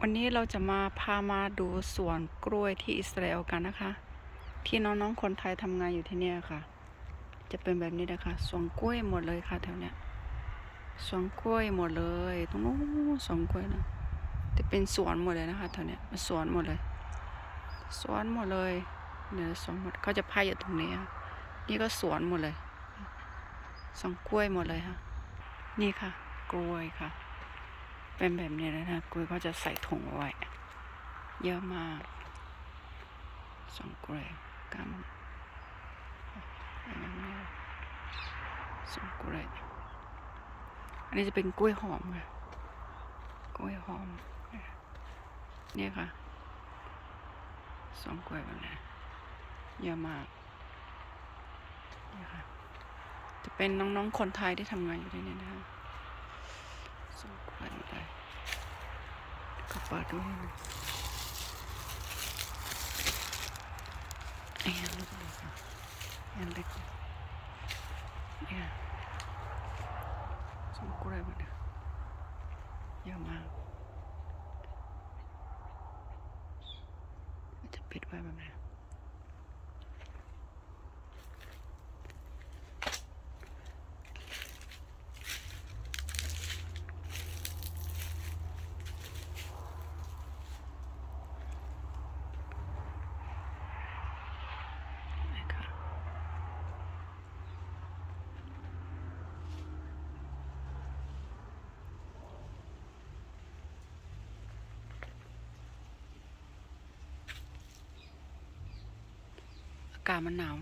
วันนี้เราจะมาพามาดูสวนกล้วยที่อิสราเอลกันนะคะ ที่น้องๆคนไทยทำงานอยู่ที่เนี่ยค่ะ จะเป็นแบบนี้นะคะสวนกล้วยหมดเลยค่ะแถวเนี้ยสวนกล้วยหมดเลยตรงนู้นสวนกล้วยนะจะเป็นสวนหมดเลยนะคะแถวเนี้ยสวนหมดเลยสวนหมดเลยเนี่ยสวนหมดเขาจะพายอยู่ตรงนี้ค่ะนี่ก็สวนหมดเลยสวนกล้วยหมดเลยค่ะ นี่ค่ะ กล้วยค่ะ เป็นแบบนี้เลยนะกล้ยก็จะใส่ถุงเอาไว้ เยอะมากสองกล้วยกันเป็นนสองกล้วยอันนี้จะเป็นกล้วยหอมค่ะกล้วยหอมเนี่ยค่ะสองกล้วยแบบนี้เยอะมากนี่ค่ะจะเป็นน้องๆคนไทยที่ทำงานอยู่ที่นี่นะคะ ส่งควันไป ก็เปิดดูให้มันไอ้อันเล็กๆอะอันเล็กเนี่ยส่งกล้วยมาเนี่ยเยอะมากจะปิดไว้แบบนี้นากาศมันหนาว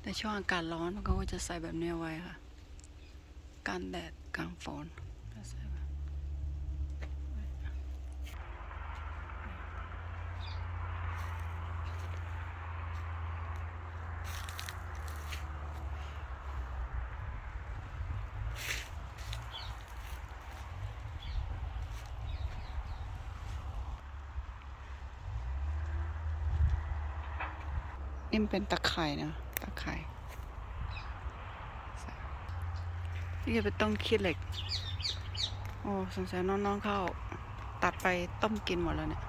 แต่ช่วงอากาศร้อนมันก็จะใส่แบบนี้ไว้ค่ะกันแดดกลางฝน นี่มันเป็นตะไคร่นะตะไคร่นี่จะเป็นต้นขี้เหล็ก โอ้สงสัยน้องๆเข้า ตัดไปต้มกินหมดแล้วเนี่ย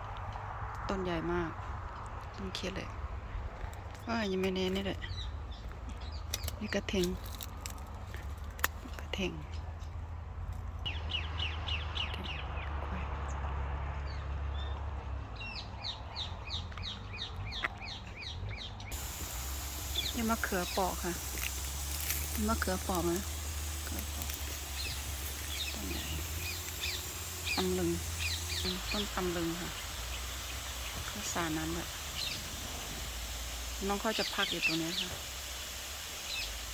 ต้นใหญ่มาก ต้นขี้เหล็กว่ายังไม่เน้นนี่เลยนี่กระเทงกระเทงกล้วย นี่มะเขือปอกค่ะมะเขือปอกมะเขือปอกต้นใหญ่ตำลึงต้นตำลึงค่ะข้าวสารนั้นแบบน้องเขาจะพักอยู่ตรงนี้ค่ะ